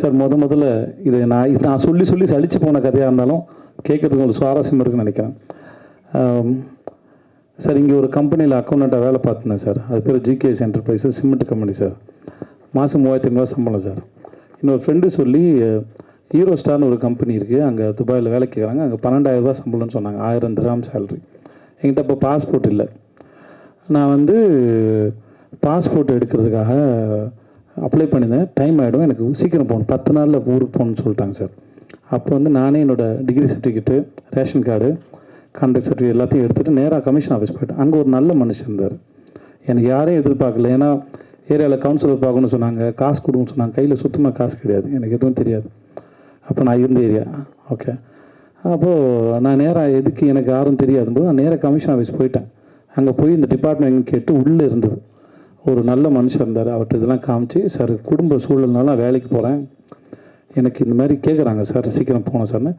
Sir முத முதல்ல இது நான் இது நான் சொல்லி சொல்லி சளிச்சு போன கதையாக இருந்தாலும் கேட்கறதுக்கு ஒரு சுவாரஸ்யம் இருக்குன்னு நினைக்கிறேன். சார் இங்கே ஒரு கம்பெனியில் அக்கௌண்ட்டாக வேலை பார்த்துனேன் சார். அது பேர் GKS enterprises cement company sir. மாதம் மூவாயிரத்தி ஐநூறுவா சம்பளம் சார். இன்னொரு ஃப்ரெண்டு சொல்லி ஹீரோ ஸ்டார்னு ஒரு கம்பெனி இருக்குது அங்கே துபாயில் வேலை கேட்குறாங்க அங்கே பன்னெண்டாயிரம் ரூபாய் சம்பளம்னு சொன்னாங்க. ஆயிரம் திராம் சேலரி என்கிட்ட இப்போ பாஸ்போர்ட் இல்லை. நான் வந்து பாஸ்போர்ட் எடுக்கிறதுக்காக அப்ளை பண்ணியிருந்தேன். டைம் ஆகிடும் எனக்கு சீக்கிரம் போகணும். பத்து நாளில் ஊருக்கு போகணும்னு சொல்லிட்டாங்க சார் அப்போ வந்து நானே என்னோடய degree certificate ration card contact certificate எல்லாத்தையும் எடுத்துகிட்டு நேராக கமிஷன் ஆஃபீஸ் போயிட்டேன். அங்கே ஒரு நல்ல மனுஷன் இருந்தார். எனக்கு யாரையும் எதிர்பார்க்கல. ஏன்னா ஏரியாவில் கவுன்சிலர் பார்க்கணும்னு சொன்னாங்க. காசு கொடுங்கன்னு சொன்னாங்க. கையில் சுத்தமாக காசு கிடையாது. எனக்கு எதுவும் தெரியாது. அப்போ நான் இருந்த ஏரியா ஓகே அப்போது நான் நேராக எதுக்கு எனக்கு யாரும் தெரியாதும்போது நான் நேராக கமிஷன் ஆஃபீஸ் போயிட்டேன். அங்கே போய் இந்த டிபார்ட்மெண்ட் கேட்டு உள்ளே இருந்தது. ஒரு நல்ல மனுஷன் இருந்தார். அவர்கிட்ட இதெல்லாம் காமிச்சு சார் குடும்ப சூழல்னால வேலைக்கு போகிறேன் எனக்கு இந்த மாதிரி கேட்குறாங்க சார். சீக்கிரம் போகணும் சார்னு.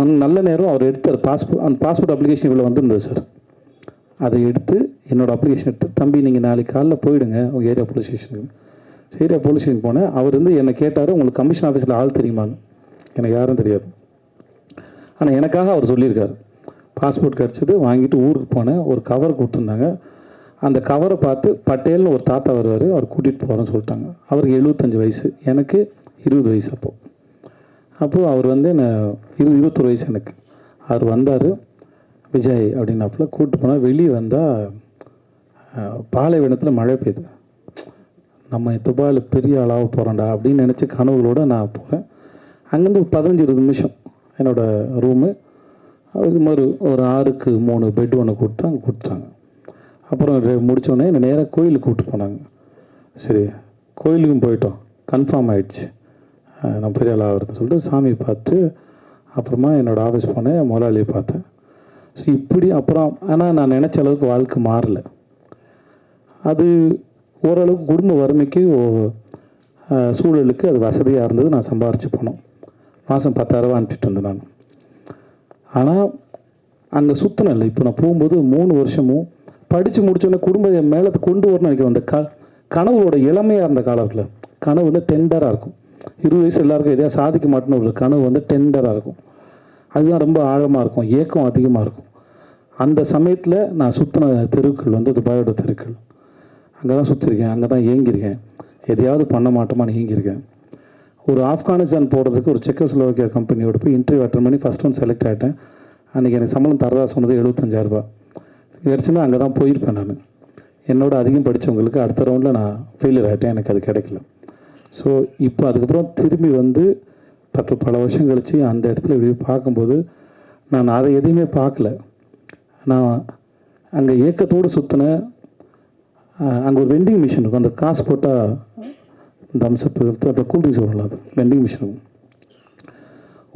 அந்த நல்ல நேரம் அவர் எடுத்தார். பாஸ்போர்ட் அந்த பாஸ்போர்ட் அப்ளிகேஷன் இவ்வளோ வந்திருந்தது சார். அதை எடுத்து என்னோடய அப்ளிகேஷன் எடுத்து தம்பி நீங்கள் நாளைக்கு காலைல போயிடுங்க உங்கள் ஏரியா போலீஸ் ஸ்டேஷனுக்கு ஏரியா போலீஸ் ஸ்டேஷன் போனேன். அவர் வந்து என்னை கேட்டார் உங்களுக்கு கமிஷன் ஆஃபீஸில் ஆள் தெரியுமான்னு? எனக்கு யாரும் தெரியாது. ஆனால் எனக்காக அவர் சொல்லியிருக்காரு. பாஸ்போர்ட் கிடச்சிது வாங்கிட்டு ஊருக்கு போனேன். ஒரு கவர் கொடுத்துருந்தாங்க. அந்த கவரை பார்த்து பட்டேல்னு ஒரு தாத்தா வருவார் அவர் கூட்டிகிட்டு போகிறேன்னு சொல்லிட்டாங்க. அவருக்கு எழுபத்தஞ்சு வயசு எனக்கு இருபது வயசு அப்போது அப்போது அவர் வந்து என்ன இரு இருபத்தொரு வயசு எனக்கு. அவர் வந்தார் விஜய் அப்படின்னாப்புல கூப்பிட்டு போனால் வெளியே வந்தால் பாலைவனத்தில் மழை பெய்யுது. நம்ம துபாயில் பெரிய ஆளாக போகிறோம்டா அப்படின்னு நினச்சி கனவுகளோடு நான் போகிறேன் அங்கேருந்து ஒரு பதினஞ்சு இருபது நிமிஷம் என்னோடய ரூமு அது மாதிரி ஒரு ஆறுக்கு மூணு பெட் ஒன்று கொடுத்து அங்கே கொடுத்துட்டாங்க அப்புறம் முடித்தோடனே என்னை நேராக கோயிலுக்கு கூப்பிட்டு போனாங்க. சரி கோயிலுக்கும் போயிட்டோம். கன்ஃபார்ம் ஆகிடுச்சு நான் பெரிய ஆள் ஆகிறதுன்னு சொல்லிட்டு சாமியை பார்த்து அப்புறமா என்னோடய ஆஃபீஸ் போனேன் முதலாளியை பார்த்தேன். ஸோ இப்படி அப்புறம் ஆனால் நான் நினச்ச அளவுக்கு வாழ்க்கை மாறலை. அது ஓரளவுக்கு குடும்ப வறுமைக்கு ஓ- சூழலுக்கு அது வசதியாக இருந்தது நான் சம்பாரித்து போனோம். மாதம் பத்தாயிரரூபா அனுப்பிட்டு இருந்தேன் நான். ஆனால் அங்கே சுற்றணும் இல்லை. இப்போ நான் போகும்போது மூணு வருஷமும் படித்து முடிச்சோடனே குடும்பம் மேலே கொண்டு வரணும்னு நினைக்கிறேன் அந்த க கனவோட இளமையாக இருந்த காலம் இருக்குல்ல கனவு வந்து டெண்டராக இருக்கும். இருபது வயசு எல்லாருக்கும் எதையா சாதிக்க மாட்டேன்னு ஒரு கனவு வந்து டெண்டராக இருக்கும். அதுதான் ரொம்ப ஆழமாக இருக்கும் ஏக்கம் அதிகமாக இருக்கும். அந்த சமயத்தில் நான் சுற்றின தெருக்கள் வந்து துபாயோட தெருக்கள். அங்கே தான் சுற்றிருக்கேன் அங்கே தான் ஏங்கியிருக்கேன் எதையாவது பண்ண மாட்டோமான்னு ஏங்கியிருக்கேன் ஒரு ஆப்கானிஸ்தான் போகிறதுக்கு ஒரு செக்கோஸ்லோவாக்கியா கம்பெனியோட போய் இன்டர்வியூ அட்டன் பண்ணி ஃபஸ்ட் ஒன் செலக்ட் ஆகிட்டேன் அன்றைக்கி எனக்கு சம்பளம் தரதா சொன்னது எழுபத்தஞ்சாயிரரூபா கிடச்சுன்னா அங்கே தான் போயிருப்பேன் நான். என்னோட அதிகம் படித்தவங்களுக்கு அடுத்த ரவுண்டில் நான் ஃபெயிலியர் ஆகிட்டேன் எனக்கு அது கிடைக்கல. ஸோ இப்போ அதுக்கப்புறம் திரும்பி வந்து பத்து பல வருஷம் கழித்து அந்த இடத்துல இப்படி பார்க்கும்போது நான் அதை எதையுமே பார்க்கல. நான் அங்கே ஏக்கத்தோடு சுற்றுனேன் அங்கே ஒரு வெண்டிங் மிஷின் இருக்கும். அந்த காசு போட்டால் இந்த அப்புறம் அந்த கூல்ட்ரிங்ஸ் வரலாம் அது வெண்டிங் மிஷின் இருக்கும்.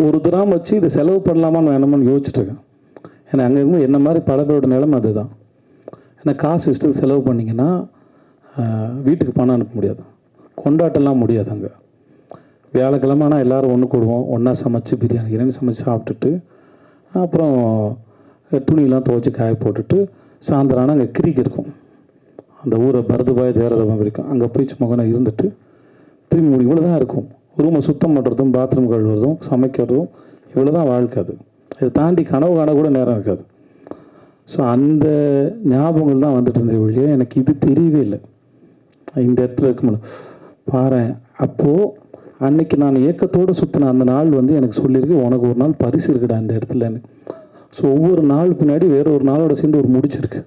ஒரு திராம் வச்சு இதை செலவு பண்ணலாமான்னு வேணாமான்னு யோசிச்சுட்ருக்கேன் ஏன்னா அங்கே இருக்கும் என்ன மாதிரி பல பேரோட நிலைமை அதுதான். ஏன்னா காசு இஷ்டத்துக்கு செலவு பண்ணிங்கன்னா வீட்டுக்கு பணம் அனுப்ப முடியாது. கொண்டாட்டம்லாம் முடியாது அங்கே. வியாழக்கிழமை ஆனால் எல்லோரும் ஒன்று கூடுவோம். ஒன்றா சமைச்சு பிரியாணி கிரியாணி சமைச்சு சாப்பிட்டுட்டு அப்புறம் துணியெல்லாம் துவைச்சி காய போட்டுட்டு சாயந்தரம் ஆனால் அங்கே கிரிக்கு இருக்கும். அந்த ஊரை பரதுபாய் தேரதம் இருக்கும் அங்கே போய் சும்மா இருந்துட்டு திரும்பி முடி இவ்வளோ தான் இருக்கும். ரூமை சுத்தம் பண்ணுறதும் பாத்ரூம் கழுவுறதும் சமைக்கிறதும் இவ்வளோ தான் வாழ்க்கை அது. இதை தாண்டி கனவு காண கூட நேரம் இருக்காது. ஸோ அந்த ஞாபகங்கள் தான் வந்துட்டு இருந்தது ஒழிய எனக்கு இது தெரியவே இல்லை. இந்த இடத்துல இருக்கும் பாரு அப்போது அன்னைக்கு நான் ஏக்கத்தோடு சுற்றின அந்த நாள் வந்து எனக்கு சொல்லியிருக்கு உனக்கு ஒரு நாள் பரிசு இருக்குடா இந்த இடத்துலன்னு. ஸோ ஒவ்வொரு நாள் பின்னாடி வேற ஒரு நாளோட சேர்ந்து ஒரு முடிச்சிருக்கு.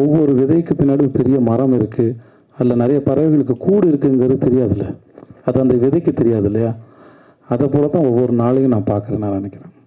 ஒவ்வொரு விதைக்கு பின்னாடி ஒரு பெரிய மரம் இருக்குது அதில் நிறைய பறவைகளுக்கு கூடு இருக்குங்கிறது தெரியாதுல்ல. அது அந்த விதைக்கு தெரியாது இல்லையா? அதை போல தான் ஒவ்வொரு நாளையும் நான் பார்க்குறேன் நான் நினைக்கிறேன்.